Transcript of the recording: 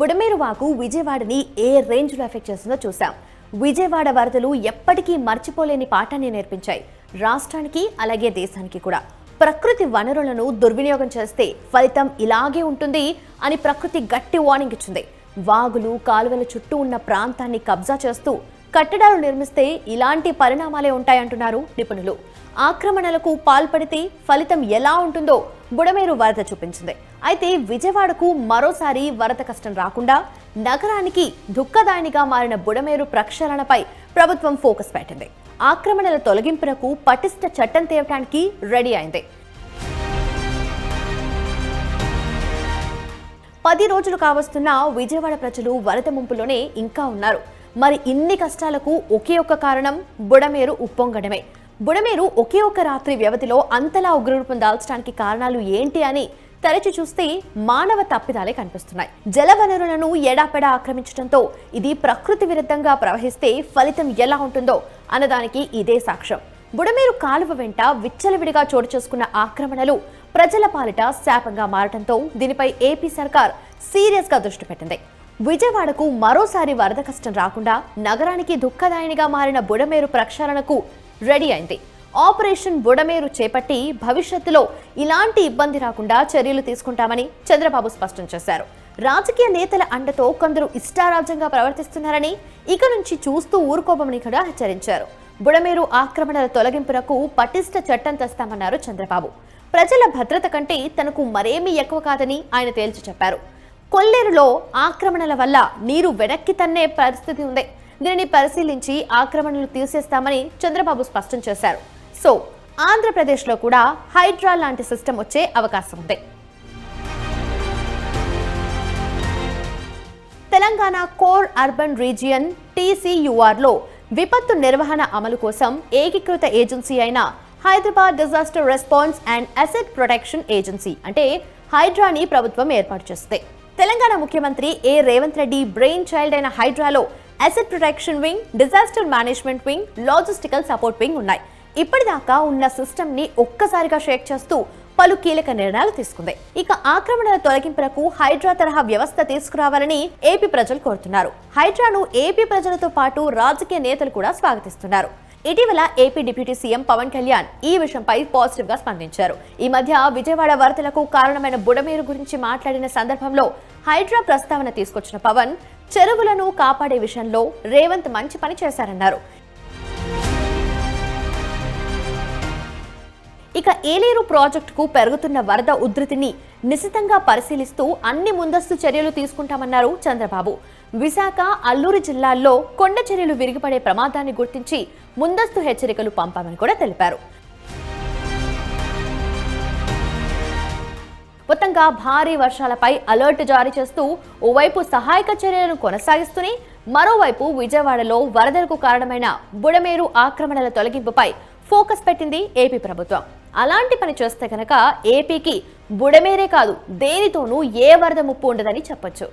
బుడమేరు వాగు విజయవాడని ఏ రేంజ్లో ఎఫెక్ట్ చేస్తుందో చూసాం విజయవాడ వరదలు ఎప్పటికీ మర్చిపోలేని పాఠాన్ని నేర్పించాయి. రాష్ట్రానికి అలాగే దేశానికి కూడా. ప్రకృతి వనరులను దుర్వినియోగం చేస్తే ఫలితం ఇలాగే ఉంటుంది అని ప్రకృతి గట్టి వార్నింగ్ ఇచ్చింది. వాగులు కాలువల చుట్టూ ఉన్న ప్రాంతాన్ని కబ్జా చేస్తూ కట్టడాలు నిర్మిస్తే ఇలాంటి పరిణామాలే ఉంటాయంటున్నారు నిపుణులు. ఆక్రమణలకు పాల్పడితే ఫలితం ఎలా ఉంటుందో బుడమేరు వరద చూపించింది. అయితే విజయవాడకు మరోసారి వరద కష్టం రాకుండా నగరానికి దుఃఖదాయినిగా మారిన బుడమేరు ప్రక్షాళనపై ప్రభుత్వం ఫోకస్ పెట్టింది. ఆక్రమణల తొలగింపునకు పటిష్ట చట్టం తేవటానికి రెడీ అయింది. పది రోజులు కావస్తున్న విజయవాడ ప్రజలు వరద ముంపులోనే ఇంకా ఉన్నారు. మరి ఇన్ని కష్టాలకు ఒకే ఒక్క కారణం బుడమేరు ఉప్పొంగడమే. బుడమేరు ఒకే ఒక రాత్రి వ్యవధిలో అంతలా ఉగ్రరూపం దాల్చడానికి కారణాలు ఏంటి అని తరచి చూస్తే మానవ తప్పిదాలే కనిపిస్తున్నాయి. జలవనరులను ఎడాపెడా ఆక్రమించడంతో ఇది ప్రకృతి విరుద్ధంగా ప్రవహిస్తే ఫలితం ఎలా ఉంటుందో అన్నదానికి ఇదే సాక్ష్యం. బుడమేరు కాలువ వెంట విచ్చలవిడిగా చోటు చేసుకున్న ఆక్రమణలు ప్రజల పాలిట శాపంగా మారడంతో దీనిపై ఏపీ సర్కార్ సీరియస్గా దృష్టి పెట్టింది. విజయవాడకు మరోసారి వరద కష్టం రాకుండా నగరానికి దుఃఖదాయినిగా మారిన బుడమేరు ప్రక్షాళనకు రెడీ అయింది. ఆపరేషన్ బుడమేరు చేపట్టి భవిష్యత్తులో ఇలాంటి ఇబ్బంది రాకుండా చర్యలు తీసుకుంటామని చంద్రబాబు స్పష్టం చేశారు. రాజకీయ నేతల అండతో కొందరు ఇష్టారాజ్యంగా ప్రవర్తిస్తున్నారని ఇక నుంచి చూస్తూ ఊరుకోబమని కూడా హెచ్చరించారు. బుడమేరు ఆక్రమణల తొలగింపునకు పటిష్ట చట్టం తెస్తామన్నారు చంద్రబాబు. ప్రజల భద్రత కంటే తనకు మరేమీ ఎక్కువ కాదని ఆయన తేల్చి చెప్పారు. కొల్లేరులో ఆక్రమణల వల్ల నీరు వెనక్కి తన్నే పరిస్థితి ఉంది. దీనిని పరిశీలించి ఆక్రమణలు తీసేస్తామని చంద్రబాబు స్పష్టం చేశారు. సో ఆంధ్రప్రదేశ్లో కూడా హైడ్రా లాంటి సిస్టమ్ వచ్చే అవకాశం ఉంది. తెలంగాణ కోర్ అర్బన్ రీజియన్ టీసీయూఆర్లో విపత్తు నిర్వహణ అమలు కోసం ఏకీకృత ఏజెన్సీ అయిన Hyderabad disaster response and asset protection agency అంటే హైడ్రాని ప్రభుత్వం ఏర్పాటు చేస్తే తెలంగాణ ముఖ్యమంత్రి A Revanth Reddy brain child అయిన హైడ్రాలో asset protection wing disaster management wing logistical support wing ఉన్నాయి. ఇప్పటిదాకా ఉన్న సిస్టమ్ని ఒక్కసారిగా షేక్ చేస్తూ పలు కీలక నిర్ణయాలు తీసుకుంది. ఇక ఆక్రమణల తొలగింపులకు హైడ్రా తరహా వ్యవస్థ తీసుకురావాలని ఏపీ ప్రజలు కోరుతున్నారు. హైడ్రాను ఏపీ ప్రజలతో పాటు రాజకీయ నేతలు కూడా స్వాగతిస్తున్నారు. ఇటీవల AP deputy CM Pawan Kalyan ఈ విషయంపై పాజిటివ్గా స్పందించారు. ఈ మధ్య విజయవాడ వార్తలకు కారణమైన బుడమేరు గురించి మాట్లాడిన సందర్భంలో హైడ్రా ప్రస్తావన తీసుకొచ్చిన పవన్ చెరువులను కాపాడే విషయంలో రేవంత్ మంచి పని చేశారన్నారు. ఇక ఏలేరు ప్రాజెక్టుకు పెరుగుతున్న వరద ఉధృతిని నిశితంగా పరిశీలిస్తూ అన్ని ముందస్తు చర్యలు తీసుకుంటామన్నారు చంద్రబాబు. విశాఖ అల్లూరు జిల్లాల్లో కొండ చర్యలు విరిగిపడే ప్రమాదాన్ని గుర్తించి ముందస్తు హెచ్చరికలు పంపామని కూడా తెలిపారు. మొత్తంగా భారీ వర్షాలపై అలర్ట్ జారీ చేస్తూ ఓవైపు సహాయక చర్యలను కొనసాగిస్తూనే మరోవైపు విజయవాడలో వరదలకు కారణమైన బుడమేరు ఆక్రమణల తొలగింపుపై ఫోకస్ పెట్టింది ఏపీ ప్రభుత్వం. అలాంటి పని చేస్తే కనుక ఏపీకి బుడమేరే కాదు దేనితోనూ ఏ వరద ముప్పు ఉండదని చెప్పొచ్చు.